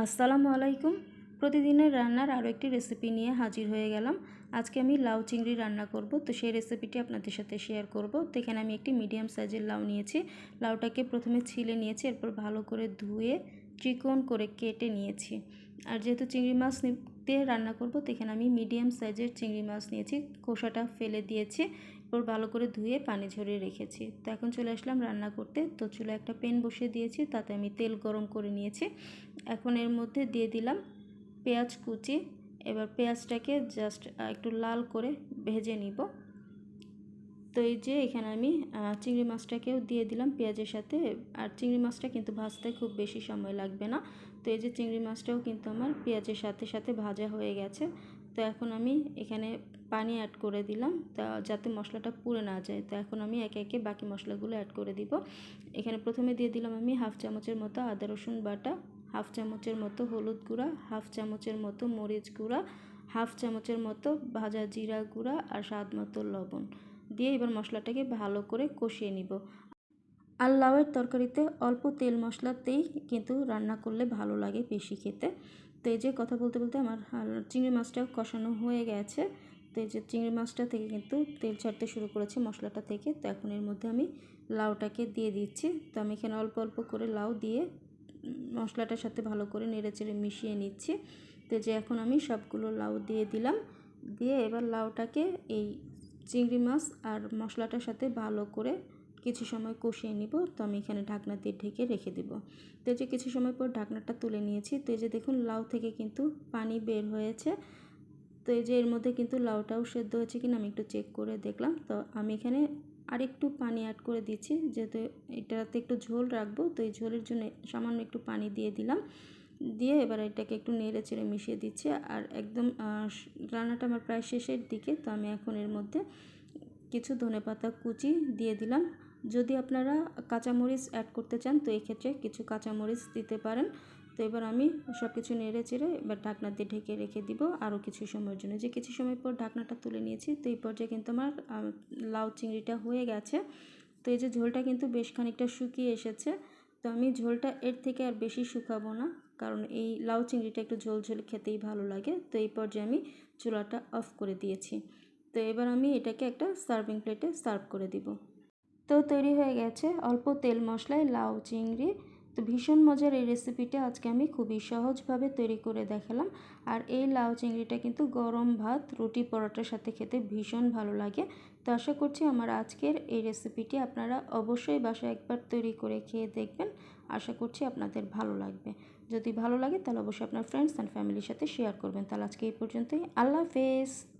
আসসালামু আলাইকুম। প্রতিদিনের রান্নার আরও একটি রেসিপি নিয়ে হাজির হয়ে গেলাম। আজকে আমি লাউ চিংড়ি রান্না করব। তো সেই রেসিপিটি আপনাদের সাথে শেয়ার করব। তো এখানে আমি একটি মিডিয়াম সাইজের লাউ নিয়েছি। লাউটাকে প্রথমে ছিলে নিয়েছি, এরপর ভালো করে ধুয়ে চিকন করে কেটে নিয়েছি। আর যেহেতু চিংড়ি মাছ দিয়ে রান্না করব, তো এখানে আমি মিডিয়াম সাইজের চিংড়ি মাছ নিয়েছি। খোসাটা ফেলে দিয়েছি। এরপর ভালো করে ধুয়ে পানি ঝরিয়ে রেখেছি। তো এখন চলে আসলাম রান্না করতে। তো চুলে একটা পেন বসিয়ে দিয়েছি, তাতে আমি তেল গরম করে নিয়েছি। এখন এর মধ্যে দিয়ে দিলাম পেঁয়াজ কুচি। এবার পেঁয়াজটাকে জাস্ট একটু লাল করে ভেজে নিব। তো এই যে এখানে আমি চিংড়ি মাছটাকেও দিয়ে দিলাম পেঁয়াজের সাথে। আর চিংড়ি মাছটা কিন্তু ভাজতে খুব বেশি সময় লাগবে না। তো এই যে চিংড়ি মাছটাও কিন্তু আমার পেঁয়াজের সাথে সাথে ভাজা হয়ে গেছে। তো এখন আমি এখানে পানি অ্যাড করে দিলাম। তা যাতে মশলাটা পুড়ে না যায়। তো এখন আমি একে একে বাকি মশলাগুলো অ্যাড করে দিব। এখানে প্রথমে দিয়ে দিলাম আমি হাফ চামচের মতো আদা, রসুন বাটা হাফ চামচের মতো হলুদ গুঁড়া হাফ চামচের মতো মরিচ গুঁড়া হাফ চামচের মতো ভাজা জিরা গুঁড়া আর স্বাদ মতো লবণ। দিয়ে এবার মশলাটাকে ভালো করে কষিয়ে নিব। আর লাউয়ের তরকারিতে অল্প তেল মশলাতেই কিন্তু রান্না করলে ভালো লাগে বেশি খেতে। তো এই যে কথা বলতে বলতে আমার চিংড়ি মাছটা কষানো হয়ে গেছে। তো যে চিংড়ি মাছটা থেকে কিন্তু তেল ছাড়তে শুরু করেছে মশলাটা থেকে। তো এখন এর মধ্যে আমি লাউটাকে দিয়ে দিচ্ছি। তো আমি এখানে অল্প অল্প করে লাউ দিয়ে মশলাটার সাথে ভালো করে নেড়ে চেড়ে মিশিয়ে নিচ্ছি। তো যে এখন আমি সবগুলো লাউ দিয়ে দিলাম। দিয়ে এবার লাউটাকে এই চিংড়ি মাছ আর মশলাটার সাথে ভালো করে কিছু সময় কষিয়ে নিব, তো আমি এখানে ঢাকনা দিয়ে ঢেকে রেখে দেব। তো যে কিছু সময় পর ঢাকনাটা তুলে নিয়েছি, তো এই যে দেখুন লাউ থেকে কিন্তু পানি বের হয়েছে। তো এই যে এর মধ্যে কিন্তু লাউটাও সেদ্ধ হয়েছে কিনা আমি একটু চেক করে দেখলাম। তো আমি এখানে আরেকটু পানি অ্যাড করে দিচ্ছি, যেহেতু এটাতে একটু ঝোল রাখব, তো এই ঝোলের জন্য সামান্য একটু পানি দিয়ে দিলাম। দিয়ে এবার এটাকে একটু নেড়ে চেড়ে মিশিয়ে দিচ্ছি, আর একদম রান্নাটা আমার প্রায় শেষের দিকে, তো আমি এখন এর মধ্যে কিছু ধনে পাতা কুচি দিয়ে দিলাম। যদি আপনারা কাঁচামরিচ অ্যাড করতে চান, তো এই ক্ষেত্রে কিছু কাঁচামরিচ দিতে পারেন। তো এবার আমি সব কিছু নেড়ে চেড়ে এবার ঢাকনা দিয়ে ঢেকে রেখে দিব আরও কিছু সময়ের জন্য। যে কিছু সময় পর ঢাকনাটা তুলে নিয়েছি, তো এই পর্যায়ে কিন্তু আমার লাউ চিংড়িটা হয়ে গেছে। তো এই যে ঝোলটা কিন্তু বেশ খানিকটা শুকিয়ে এসেছে। তো আমি ঝোলটা এর থেকে আর বেশি শুকাবো না, কারণ এই লাউ চিংড়িটা একটু ঝোল ঝোল খেতেই ভালো লাগে। তো এই পর্যায়ে আমি চুলাটা অফ করে দিয়েছি। তো এবার আমি এটাকে একটা সার্ভিং প্লেটে সার্ভ করে দিব। তো তৈরি হয়ে গেছে অল্প তেল মশলায় লাউ, চিংড়ি। তো ভীষণ মজার এই রেসিপিটা আজকে আমি খুবই সহজভাবে তৈরি করে দেখালাম। আর এই লাউ, চিংড়িটা কিন্তু গরম ভাত, রুটি, পরোটার সাথে খেতে ভীষণ ভালো লাগে। তো আশা করছি আমার আজকের এই রেসিপিটি আপনারা অবশ্যই বাসায় একবার তৈরি করে খেয়ে দেখবেন। আশা করছি আপনাদের ভালো লাগবে। যদি ভালো লাগে তাহলে অবশ্যই আপনার ফ্রেন্ডস অ্যান্ড ফ্যামিলির সাথে শেয়ার করবেন। তাহলে আজকে এই পর্যন্তই। আল্লাহ হাফেজ।